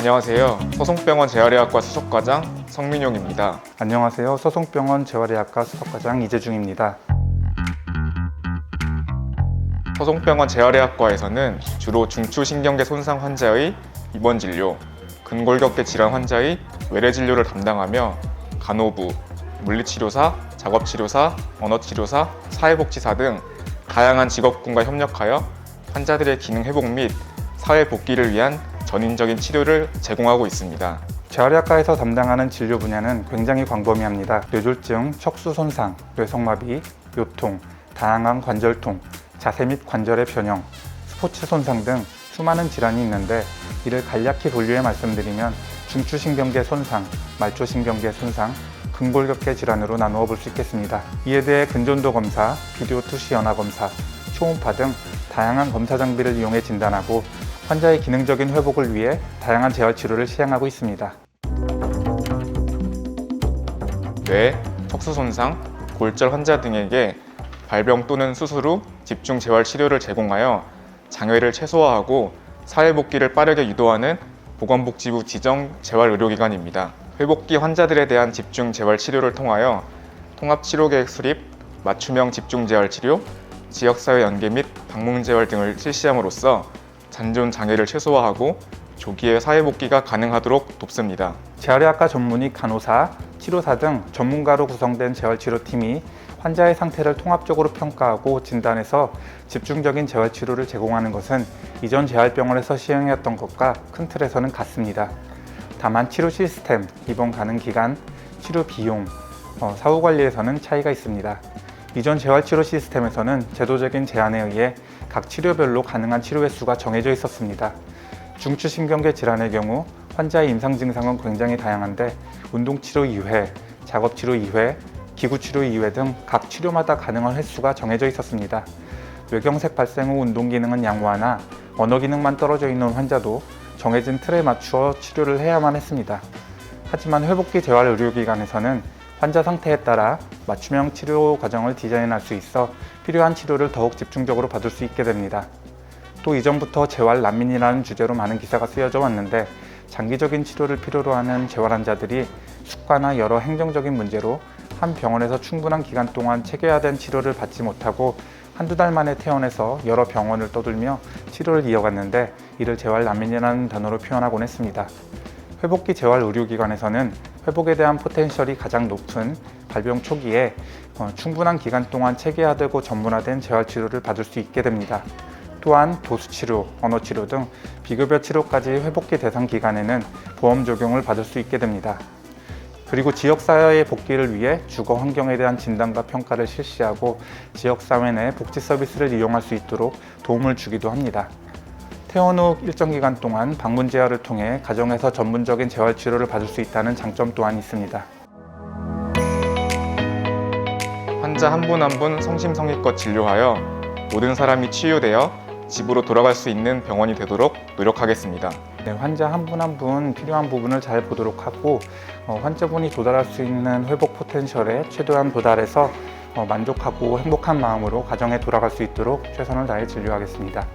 안녕하세요. 서송병원 재활의학과 수석과장 성민용입니다. 안녕하세요. 서송병원 재활의학과 수석과장 이재중입니다. 서송병원 재활의학과에서는 주로 중추신경계 손상 환자의 입원 진료, 근골격계 질환 환자의 외래 진료를 담당하며 간호부, 물리치료사, 작업치료사, 언어치료사, 사회복지사 등 다양한 직업군과 협력하여 환자들의 기능 회복 및 사회 복귀를 위한 전인적인 치료를 제공하고 있습니다. 재활의학과에서 담당하는 진료 분야는 굉장히 광범위합니다. 뇌졸중, 척수 손상, 뇌성마비, 요통, 다양한 관절통, 자세 및 관절의 변형, 스포츠 손상 등 수많은 질환이 있는데 이를 간략히 분류해 말씀드리면 중추신경계 손상, 말초신경계 손상, 근골격계 질환으로 나누어 볼 수 있겠습니다. 이에 대해 근전도 검사, 비디오 투시 연화 검사, 초음파 등 다양한 검사 장비를 이용해 진단하고 환자의 기능적인 회복을 위해 다양한 재활 치료를 시행하고 있습니다. 뇌, 척수 손상, 골절 환자 등에게 발병 또는 수술 후 집중 재활 치료를 제공하여 장애를 최소화하고 사회 복귀를 빠르게 유도하는 보건복지부 지정 재활 의료기관입니다. 회복기 환자들에 대한 집중 재활 치료를 통하여 통합 치료 계획 수립, 맞춤형 집중 재활 치료, 지역사회 연계 및 방문 재활 등을 실시함으로써 잔존 장애를 최소화하고 조기에 사회 복귀가 가능하도록 돕습니다. 재활의학과 전문의 간호사, 치료사 등 전문가로 구성된 재활치료팀이 환자의 상태를 통합적으로 평가하고 진단해서 집중적인 재활치료를 제공하는 것은 이전 재활병원에서 시행했던 것과 큰 틀에서는 같습니다. 다만 치료 시스템, 입원 가능 기간, 치료 비용, 어, 사후 관리에서는 차이가 있습니다. 이전 재활치료 시스템에서는 제도적인 제한에 의해 각 치료별로 가능한 치료 횟수가 정해져 있었습니다. 중추신경계 질환의 경우 환자의 임상 증상은 굉장히 다양한데 운동 치료 2회, 작업 치료 2회, 기구 치료 2회 등 각 치료마다 가능한 횟수가 정해져 있었습니다. 뇌경색 발생 후 운동 기능은 양호하나 언어 기능만 떨어져 있는 환자도 정해진 틀에 맞추어 치료를 해야만 했습니다. 하지만 회복기 재활 의료기관에서는 환자 상태에 따라 맞춤형 치료 과정을 디자인할 수 있어 필요한 치료를 더욱 집중적으로 받을 수 있게 됩니다. 또 이전부터 재활 난민이라는 주제로 많은 기사가 쓰여져 왔는데 장기적인 치료를 필요로 하는 재활 환자들이 숙가나 여러 행정적인 문제로 한 병원에서 충분한 기간 동안 체계화된 치료를 받지 못하고 한두 달 만에 퇴원해서 여러 병원을 떠돌며 치료를 이어갔는데 이를 재활 난민이라는 단어로 표현하곤 했습니다. 회복기 재활 의료기관에서는 회복에 대한 포텐셜이 가장 높은 발병 초기에 어, 충분한 기간 동안 체계화되고 전문화된 재활 치료를 받을 수 있게 됩니다. 또한 도수치료, 언어치료 등 비급여 치료까지 회복기 대상 기간에는 보험 적용을 받을 수 있게 됩니다. 그리고 지역사회의 복귀를 위해 주거 환경에 대한 진단과 평가를 실시하고 지역사회 내 복지 서비스를 이용할 수 있도록 도움을 주기도 합니다. 퇴원 후 일정 기간 동안 방문 재활을 통해 가정에서 전문적인 재활 치료를 받을 수 있다는 장점 또한 있습니다. 환자 한 분 한 분 성심성의껏 진료하여 모든 사람이 치유되어 집으로 돌아갈 수 있는 병원이 되도록 노력하겠습니다. 네, 환자 한 분 한 분 필요한 부분을 잘 보도록 하고 어, 환자분이 도달할 수 있는 회복 포텐셜에 최대한 도달해서 어, 만족하고 행복한 마음으로 가정에 돌아갈 수 있도록 최선을 다해 진료하겠습니다.